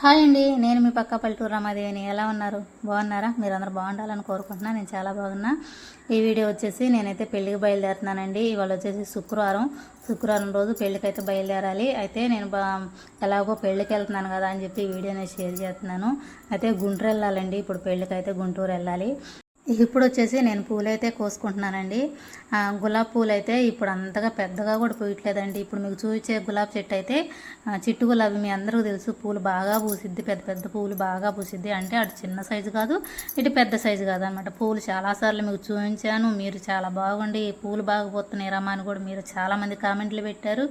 Hi అండి. నేను మీ పక్క పల్లెటూరు రమాదేవిని. ఎలా ఉన్నారు? బాగున్నారా? మీరు అందరు బాగుండాలని కోరుకుంటున్నా. నేను చాలా బాగున్నా. ఈ వీడియో వచ్చేసి నేనైతే పెళ్ళికి బయలుదేరుతున్నానండి. ఇవాళ వచ్చేసి శుక్రవారం. శుక్రవారం రోజు పెళ్ళికి అయితే బయలుదేరాలి. అయితే నేను బా ఎలాగో పెళ్ళికి వెళ్తున్నాను కదా అని చెప్పి వీడియో నేను షేర్ చేస్తున్నాను. అయితే గుంటూరు వెళ్ళాలండి. ఇప్పుడు పెళ్ళికి అయితే గుంటూరు వెళ్ళాలి. ఇప్పుడు వచ్చేసి నేను పూలు అయితే కోసుకుంటున్నానండి గులాబీ పూలు అయితే ఇప్పుడు అంతగా పెద్దగా కూడా పూయట్లేదండి. ఇప్పుడు మీకు చూపించే గులాబీ చెట్టు అయితే చిట్టు గులాబీ మీ అందరికీ తెలుసు. పూలు బాగా పూసిద్ది పెద్ద పెద్ద పూలు బాగా పూసిద్ది. అంటే అటు చిన్న సైజు కాదు ఇటు పెద్ద సైజు కాదు అనమాట పూలు చాలాసార్లు మీకు చూపించాను. మీరు చాలా బాగుండి పూలు బాగా పోతున్నాయి రమ్మా అని కూడా మీరు చాలామంది కామెంట్లు పెట్టారు.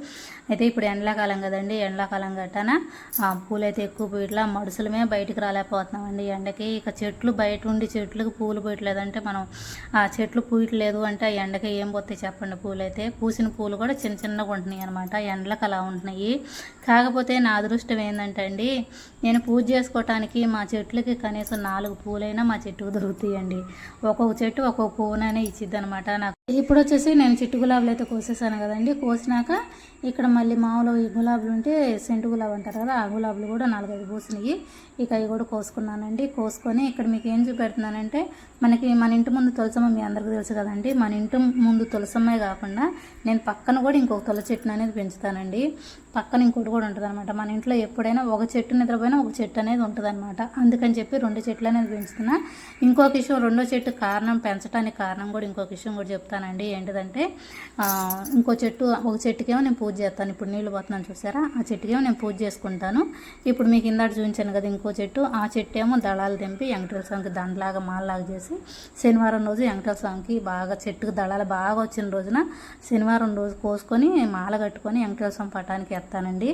అయితే ఇప్పుడు ఎండాకాలం కదండి ఎండాకాలం గట్టాన ఆ, పూలు అయితే ఎక్కువ పూయట్లా. మడుసులమే బయటికి రాలేకపోతున్నామండి. ఎండకి ఇక చెట్లు బయట ఉండి చెట్లకు పూలు పూయట్లేదంటే మనం ఆ చెట్లు పూయట్లేదు అంటే ఆ ఎండకి ఏం పోతాయి చెప్పండి పూలు అయితే పూసిన పూలు కూడా చిన్న చిన్నగా ఉంటున్నాయి అనమాట ఎండలకు అలా ఉంటున్నాయి. కాకపోతే నా అదృష్టం ఏంటంటే అండి నేను పూజ చేసుకోవటానికి మా చెట్లకి కనీసం నాలుగు పూలైనా మా చెట్టుకు దొరుకుతాయండి. ఒక్కొక్క చెట్టు ఒక్కొక్క పువ్వునైనా ఇచ్చిద్ది అనమాట నాకు ఇప్పుడు వచ్చేసి నేను చిట్టు గులాబీలు అయితే కోసేసాను కదండి. కోసినాక ఇక్కడ మళ్ళీ మామూలు ఈ గులాబీలు ఉంటే సెంటు గులాబీ అంటారు కదా ఆ గులాబీలు కూడా నాలుగైదు పోసినాయి. ఇక అవి కూడా కోసుకున్నానండి. కోసుకొని ఇక్కడ మీకు ఏం చూపెడుతున్నానంటే మనకి మన ఇంటి ముందు తులసమ్మ మీ అందరికీ తెలుసు కదండి. మన ఇంటి ముందు తులసమ్మే కాకుండా నేను పక్కన కూడా ఇంకొక తుల చెట్టును అనేది పెంచుతానండి. పక్కన ఇంకోటి కూడా ఉంటుంది అనమాట మన ఇంట్లో ఎప్పుడైనా ఒక చెట్టు నిద్రపోయినా ఒక చెట్టు అనేది ఉంటుంది అనమాట అందుకని చెప్పి రెండు చెట్లు అనేది పెంచుతున్నా. ఇంకొక విషయం రెండో చెట్టు కారణం పెంచడానికి కారణం కూడా ఇంకొక విషయం కూడా చెప్తాను. చెప్తానండి ఏంటిదంటే ఇంకో చెట్టు ఒక చెట్టుకేమో నేను పూజ చేస్తాను. ఇప్పుడు నీళ్ళు పోతున్నాను చూసారా? ఆ చెట్టుకేమో నేను పూజ చేసుకుంటాను. ఇప్పుడు మీకు ఇందాక చూపించాను కదా ఇంకో చెట్టు. ఆ చెట్టు ఏమో దళాలు తెంపి వెంకటేశ్వర స్వామికి దండలాగా మాలలాగా చేసి శనివారం రోజు వెంకటేశ్వర స్వామికి బాగా చెట్టుకు దళాలు బాగా వచ్చిన రోజున శనివారం రోజు కోసుకొని మాల కట్టుకొని వెంకటేశ్వర స్వామి పటానికి ఎత్తానండి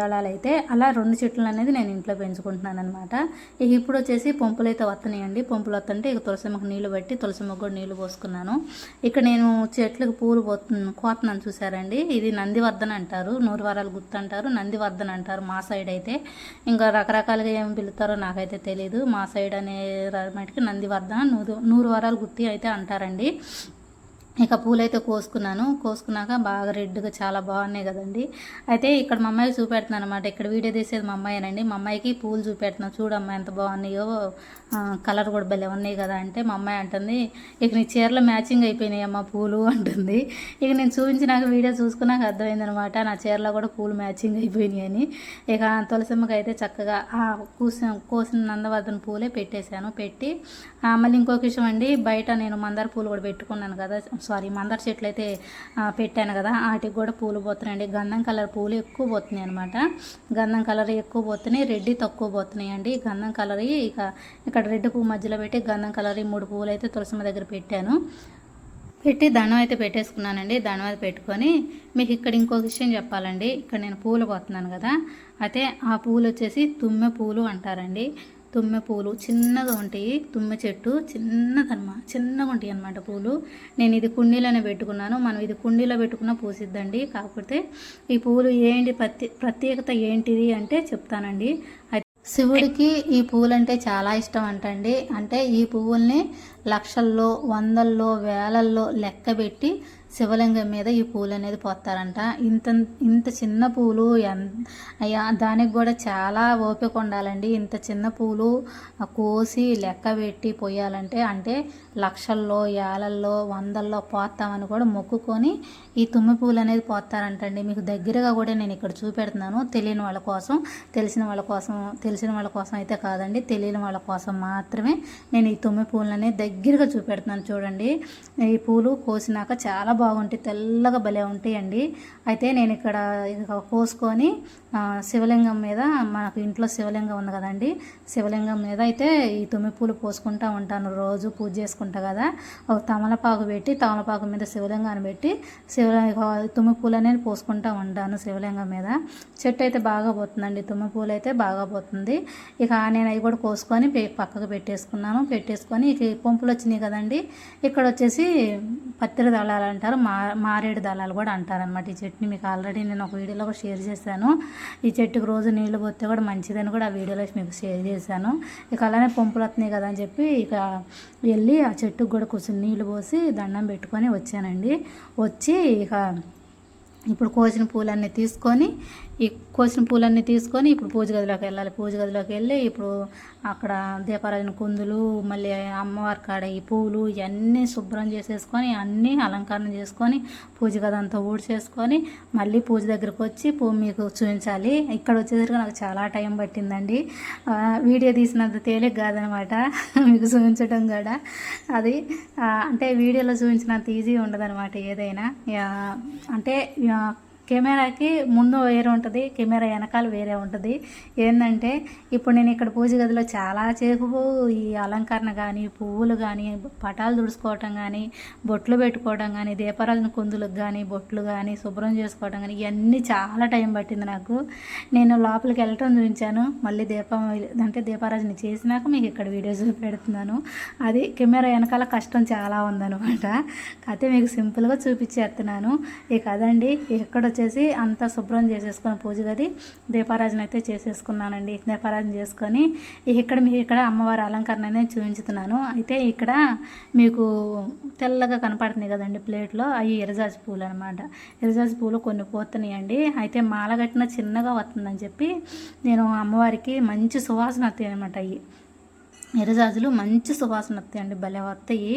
దళాలు అయితే అలా రెండు చెట్లు అనేది నేను ఇంట్లో పెంచుకుంటున్నాను అనమాట ఇక ఇప్పుడు వచ్చేసి పంపులు అయితే వస్తున్నాయండి పంపులు వస్తుంటే ఇక తులసి మొక్క నీళ్ళు పెట్టి తులసి కూడా నీళ్ళు పోసుకున్నాను. ఇక్కడ నేను చెట్లకు పూలు పోతున్నాను కోతున్నాను చూసారండి. ఇది నందివర్ధన్ అంటారు. నూరు వారాలు గుర్తు అంటారు. నందివర్ధన్ అంటారు మా సైడ్ అయితే. ఇంకా రకరకాలుగా ఏం పిలుతారో నాకైతే తెలియదు మా సైడ్ అనే మటుకు నందివర్ధన నూరు నూరు వారాలు గుత్తి అయితే అంటారండి. ఇక పూలైతే కోసుకున్నాను. కోసుకున్నాక బాగా రెడ్గా చాలా బాగున్నాయి కదండి. అయితే ఇక్కడ మా అమ్మాయికి చూపెడుతున్నాను అనమాట ఇక్కడ వీడియో తీసేది మా అమ్మాయినండి. మా అమ్మాయికి పూలు చూపెడుతున్నాను చూడమ్మా ఎంత బాగున్నాయో. కలర్ కూడా భలే ఉన్నాయి కదా అంటే మా అమ్మాయి అంటుంది ఇక నీ చీరలో మ్యాచింగ్ అయిపోయినాయి అమ్మ పూలు అంటుంది. ఇక నేను చూపించినాక వీడియో చూసుకున్నాక అర్థమైందనమాట నా చీరలో కూడా పూలు మ్యాచింగ్ అయిపోయినాయి అని. ఇక తులసిమ్మకి అయితే చక్కగా కూసిన కోసిన నందవర్ధన పూలే పెట్టేశాను. పెట్టి మళ్ళీ ఇంకొక విషయం అండి బయట నేను మందార పూలు కూడా పెట్టుకున్నాను కదా సారీ మందార చెట్లు అయితే పెట్టాను కదా వాటికి కూడా పూలు పోతున్నాయండి. గంధం కలర్ పూలు ఎక్కువ పోతున్నాయి అనమాట గంధం కలర్ ఎక్కువ పోతున్నాయి రెడ్ తక్కువ పోతున్నాయి అండి గంధం కలర్ ఇక ఇక్కడ రెడ్ పువ్వు మధ్యలో పెట్టి గంధం కలర్ ఈ మూడు పువ్వులు అయితే తులసిమ దగ్గర పెట్టాను. పెట్టి దండం అయితే పెట్టేసుకున్నానండి. దండం అయితే పెట్టుకొని మీకు ఇక్కడ ఇంకో విషయం చెప్పాలండి. ఇక్కడ నేను పూలు పోతున్నాను కదా అయితే ఆ పూలు వచ్చేసి తుమ్మె పూలు అంటారండి. తుమ్మె పూలు చిన్నగా ఉంటాయి. తుమ్మె చెట్టు చిన్నదన్నమా చిన్నగా ఉంటాయి అన్నమాట పూలు. నేను ఇది కుండీలోనే పెట్టుకున్నాను. మనం ఇది కుండీలో పెట్టుకున్న పూసిద్దండి. కాకపోతే ఈ పూలు ఏంటి ప్రత్యే ప్రత్యేకత ఏంటిది అంటే చెప్తానండి. అయితే శివుడికి ఈ పువ్వులంటే చాలా ఇష్టం అంటండి. అంటే ఈ పువ్వుల్ని లక్షల్లో వందల్లో వేలల్లో లెక్క పెట్టి శివలింగం మీద ఈ పూలు అనేది పోస్తారంట. ఇంత ఇంత చిన్న పూలు అయ్యా దానికి కూడా చాలా ఓపిక ఉండాలండి. ఇంత చిన్న పూలు కోసి లెక్క పెట్టి పోయాలంటే అంటే లక్షల్లో యాలల్లో వందల్లో పోస్తామని కూడా మొక్కుకొని ఈ తుమ్మి పూలు అనేది పోస్తారంటండి. మీకు దగ్గరగా కూడా నేను ఇక్కడ చూపెడుతున్నాను. తెలియని వాళ్ళ కోసం తెలిసిన వాళ్ళ కోసం తెలిసిన వాళ్ళ కోసం అయితే కాదండి. తెలియని వాళ్ళ కోసం మాత్రమే నేను ఈ తుమ్మి పూలను అనేది దగ్గరగా చూపెడుతున్నాను. చూడండి ఈ పూలు కోసినాక చాలా బాగుంటాయి తెల్లగా భలే ఉంటాయండి. అయితే నేను ఇక్కడ కోసుకొని శివలింగం మీద మనకు ఇంట్లో శివలింగం ఉంది కదండి. శివలింగం మీద అయితే ఈ తుమ్మి పూలు పోసుకుంటూ ఉంటాను రోజు పూజ చేసుకుంటా కదా. ఒక తమలపాకు పెట్టి తమలపాకు మీద శివలింగాన్ని పెట్టి శివలింగ తుమ్మి పూలు అనేది పోసుకుంటూ ఉంటాను శివలింగం మీద. చెట్టు అయితే బాగా పోతుందండి తుమ్మి పూలు అయితే బాగా పోతుంది. ఇక నేను అవి కూడా కోసుకొని పక్కకు పెట్టేసుకున్నాను. పెట్టేసుకొని ఇక పంపులు వచ్చినాయి కదండి. ఇక్కడ వచ్చేసి పత్తిరి దళాలు అంటారు. మా మారేడు దళాలు కూడా అంటారనమాట ఈ చెట్టుని. మీకు ఆల్రెడీ నేను ఒక వీడియోలో కూడా షేర్ చేశాను. ఈ చెట్టుకు రోజు నీళ్ళు పోతే కూడా మంచిదని కూడా ఆ వీడియోలో మీకు షేర్ చేశాను. ఇక అలానే పంపులు వస్తున్నాయి కదా అని చెప్పి ఇక వెళ్ళి ఆ చెట్టుకు కూడా కొంచెం నీళ్ళు పోసి దండం పెట్టుకొని వచ్చానండి. వచ్చి ఇక ఇప్పుడు కోసిన పూలన్నీ తీసుకొని ఈ కోసిన పూలన్నీ తీసుకొని ఇప్పుడు పూజ గదిలోకి వెళ్ళాలి. పూజ గదిలోకి వెళ్ళి ఇప్పుడు అక్కడ దీపారాజన కుందులు మళ్ళీ అమ్మవారి కాడ ఈ పూలు ఇవన్నీ శుభ్రం చేసేసుకొని అన్నీ అలంకరణ చేసుకొని పూజ గది అంతా ఊడ్చేసుకొని మళ్ళీ పూజ దగ్గరకు వచ్చి పూ మీకు చూపించాలి. ఇక్కడ వచ్చేసరికి నాకు చాలా టైం పట్టిందండి. వీడియో తీసినంత తేలిక కాదనమాట. మీకు చూపించడం కూడా. అది అంటే వీడియోలో చూపించినంత ఈజీ ఉండదనమాట ఏదైనా. అంటే కెమెరాకి ముందు వేరే ఉంటుంది కెమెరా వెనకాల వేరే ఉంటుంది. ఏంటంటే ఇప్పుడు నేను ఇక్కడ పూజ గదిలో చాలా సేపు ఈ అలంకరణ కానీ పువ్వులు కానీ పటాలు తుడుచుకోవటం కానీ బొట్లు పెట్టుకోవడం కానీ దీపారాజన కుందులకు కానీ బొట్లు కానీ శుభ్రం చేసుకోవడం కానీ ఇవన్నీ చాలా టైం పట్టింది నాకు. నేను లోపలికి వెళ్ళటం చూపించాను. మళ్ళీ దీపం అంటే దీపారాజన చేసినాక మీకు ఇక్కడ వీడియోస్ పెడుతున్నాను అది కెమెరా వెనకాల కష్టం చాలా ఉందనమాట అయితే మీకు సింపుల్గా చూపించేస్తున్నాను. ఇక అదండి. ఇక్కడ వచ్చేసి అంతా శుభ్రం చేసేసుకొని పూజ గది దీపారాజన అయితే చేసేసుకున్నానండి. దీపారాజన చేసుకొని ఇక్కడ మీకు ఇక్కడ అమ్మవారి అలంకరణ అనేది చూపించుతున్నాను. అయితే ఇక్కడ మీకు తెల్లగా కనపడుతుంది కదండి ప్లేట్లో అవి ఇరజాజి పూలు అనమాట ఇరజాజి పూలు కొన్ని పోతున్నాయండి. అయితే మాల కట్టిన చిన్నగా వస్తుందని చెప్పి నేను అమ్మవారికి మంచి సువాసన వస్తాయి అనమాట అవి. ఎర్రజాజులు మంచి సువాసన వస్తాయండి భలే వస్తాయి.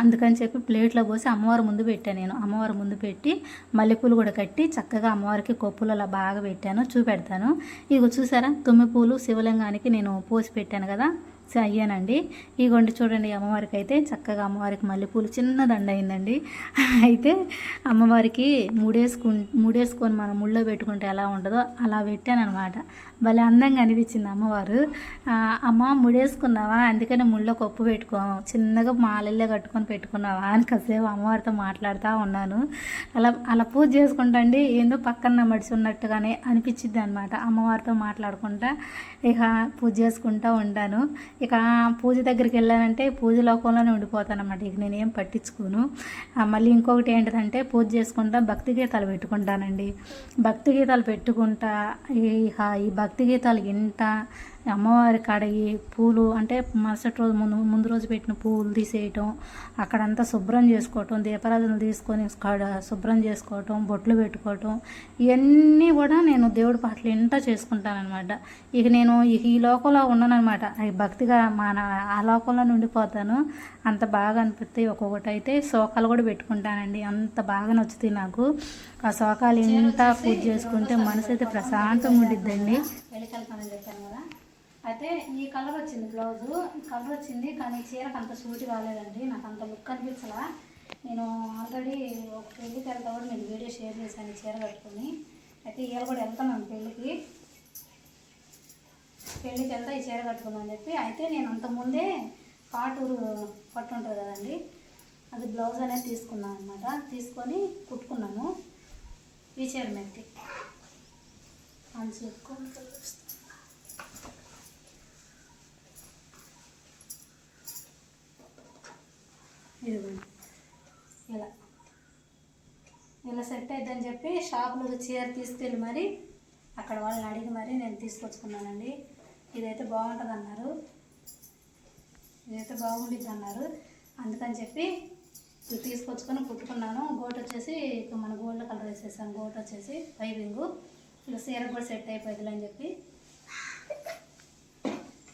అందుకని చెప్పి ప్లేట్లో పోసి అమ్మవారి ముందు పెట్టాను నేను. అమ్మవారి ముందు పెట్టి మల్లెపూలు కూడా కట్టి చక్కగా అమ్మవారికి కొప్పులు అలా బాగా పెట్టాను చూపెడతాను. ఇక చూసారా? తుమ్మి పూలు శివలింగానికి నేను పోసి పెట్టాను కదా. సో అయ్యానండి. ఇగోండి చూడండి అమ్మవారికి అయితే చక్కగా అమ్మవారికి మల్లెపూలు చిన్న దండ అయిందండి అయితే అమ్మవారికి మూడేసుకు మూడేసుకొని మనం ముళ్ళో పెట్టుకుంటే ఎలా ఉంటుందో అలా పెట్టాను అనమాట భలే అందంగా అనిపించింది అమ్మవారు. అమ్మ ముడేసుకున్నావా? అందుకని ముళ్ళో కొప్పు పెట్టుకో. చిన్నగా మాలల్లే కట్టుకొని పెట్టుకున్నావా? అని కాసేపు అమ్మవారితో మాట్లాడుతూ ఉన్నాను. అలా అలా పూజ చేసుకుంటండి ఏందో పక్కన మడిచి ఉన్నట్టుగానే అనిపించింది అనమాట అమ్మవారితో మాట్లాడుకుంటా. ఇక పూజ చేసుకుంటూ ఉంటాను. ఇక పూజ దగ్గరికి వెళ్ళానంటే పూజ లోకంలోనే ఉండిపోతాను అనమాట ఇక నేనేం పట్టించుకోను. మళ్ళీ ఇంకొకటి ఏంటంటే పూజ చేసుకుంటా భక్తి గీతాలు పెట్టుకుంటానండి. భక్తి గీతాలు పెట్టుకుంటా ఈ భక్తి గీతాలు వింటా అమ్మవారి కాడ పూలు అంటే మరుసటి రోజు ముందు ముందు రోజు పెట్టిన పూలు తీసేయటం అక్కడంతా శుభ్రం చేసుకోవటం దీపారాధనలు తీసుకొని కాడ శుభ్రం చేసుకోవటం బొట్లు పెట్టుకోవటం ఇవన్నీ కూడా నేను దేవుడి పాటలు ఇంటా చేసుకుంటానమాట ఇక నేను ఇక ఈ లోకంలో ఉన్నానమాట ఈ భక్తిగా మన ఆ లోకంలో ఉండిపోతాను. అంత బాగా అనిపిస్తాయి ఒక్కొక్కటి అయితే శోకాలు కూడా పెట్టుకుంటానండి. అంత బాగా నచ్చుతాయి నాకు. ఆ శోకాలు ఇంత పూజ చేసుకుంటే మనసు అయితే ప్రశాంతంగా ఉండిద్దండి. చెప్పాను కదా. అయితే ఈ కలర్ వచ్చింది బ్లౌజు. ఈ కలర్ వచ్చింది కానీ చీరకు అంత సూటి కాలేదండి. నాకు అంత లుక్ అనిపించలా. నేను ఆల్రెడీ ఒక పెళ్ళికి వెళ్తా కూడా నేను వీడియో షేర్ చేశాను చీర కట్టుకొని. అయితే ఇవాళ కూడా వెళ్తున్నాను పెళ్ళికి. పెళ్ళికి వెళ్తా ఈ చీర కట్టుకుందాం అని చెప్పి. అయితే నేను అంతకుముందే కాటూరు పట్టు ఉంటుంది కదండి అది బ్లౌజ్ అనేది తీసుకున్నాను అనమాట తీసుకొని కుట్టుకున్నాను ఈ చీర మెత్తి అని చెప్పుకుంటూ ఇదిగోండి. ఇలా. ఇలా సెట్ అయిద్దని చెప్పి షాప్లో చీర తీసుకెళ్ళి మరి అక్కడ వాళ్ళని అడిగి మరి నేను తీసుకొచ్చుకున్నానండి. ఇదైతే బాగుంటుంది అన్నారు ఇదైతే బాగుండిద్ది అన్నారు అందుకని చెప్పి ఇది తీసుకొచ్చుకొని కుట్టుకున్నాను. గోట్ వచ్చేసి ఇక మన గోల్డ్ కలర్ వేసేసాను గోట్ వచ్చేసి పైపింగ్ ఇలా చీర కూడా సెట్ అయిపోయింది అని చెప్పి.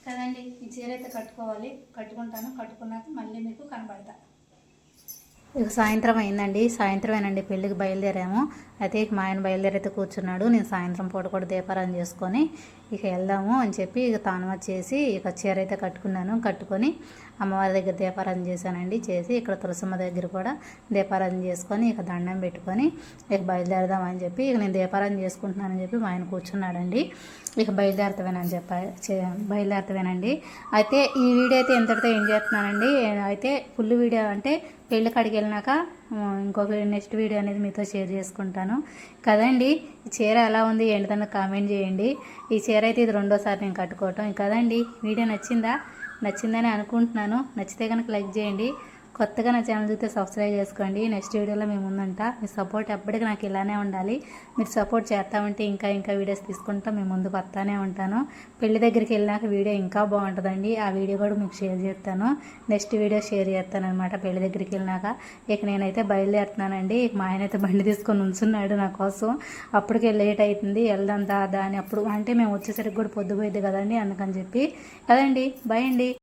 కదండి ఈ చీర అయితే కట్టుకోవాలి. కట్టుకుంటాను. కట్టుకున్నాక మళ్ళీ మీకు కనబడతా. ఇక సాయంత్రం అయిందండి. సాయంత్రమేనండి పెళ్ళికి బయలుదేరాము. అయితే ఇక మా ఆయన బయలుదేరైతే కూర్చున్నాడు. నేను సాయంత్రం పూట కూడా దీపారాధన చేసుకొని ఇక వెళ్దాము అని చెప్పి ఇక తాను చేసి ఇక చీర అయితే కట్టుకున్నాను. కట్టుకొని అమ్మవారి దగ్గర దీపారాధన చేశానండి. చేసి ఇక్కడ తులసమ్మ దగ్గర కూడా దీపారాధన చేసుకొని ఇక దండం పెట్టుకొని ఇక బయలుదేరదామని చెప్పి ఇక నేను దీపారాధన చేసుకుంటున్నానని చెప్పి మా ఆయన కూర్చున్నాడండి. ఇక బయలుదేరుతావేనని చెప్ప బయలుదేరతవేనండి బయలుదేరుతావేనండి. అయితే ఈ వీడియో అయితే ఇంతటితో ఏం చేస్తున్నానండి. అయితే ఫుల్ వీడియో అంటే పెళ్ళి కాడికి వెళ్ళినాక ఇంకొక నెక్స్ట్ వీడియో అనేది మీతో షేర్ చేసుకుంటాను. కదండి ఈ చీర ఎలా ఉంది ఏంటిదన్న కామెంట్ చేయండి. ఈ చీర అయితే ఇది రెండోసారి నేను కట్టుకోవటం. కదండి వీడియో నచ్చిందా? నచ్చిందని అనుకుంటున్నాను. నచ్చితే కనుక లైక్ చేయండి. కొత్తగా నా ఛానల్ చూస్తే సబ్స్క్రైబ్ చేసుకోండి. నెక్స్ట్ వీడియోలో మేము ఉందంట. మీ సపోర్ట్ ఎప్పటికీ నాకు ఇలానే ఉండాలి. మీరు సపోర్ట్ చేస్తా ఉంటే ఇంకా ఇంకా వీడియోస్ తీసుకుంటా మేము ముందుకు వస్తానే ఉంటాను. పెళ్ళి దగ్గరికి వెళ్ళినాక వీడియో ఇంకా బాగుంటుందండి. ఆ వీడియో కూడా మీకు షేర్ చేస్తాను. నెక్స్ట్ వీడియో షేర్ చేస్తాను అనమాట పెళ్ళి దగ్గరికి వెళ్ళినాక. ఇక నేనైతే బయలుదేరుతున్నానండి. మా ఆయన అయితే బండి తీసుకొని ఉంచున్నాడు నా కోసం. అప్పటికే లేట్ అవుతుంది వెళ్దాం దాదా అని అప్పుడు అంటే మేము వచ్చేసరికి కూడా పొద్దుపోయింది కదండి అందుకని చెప్పి. కదండి బై అండి.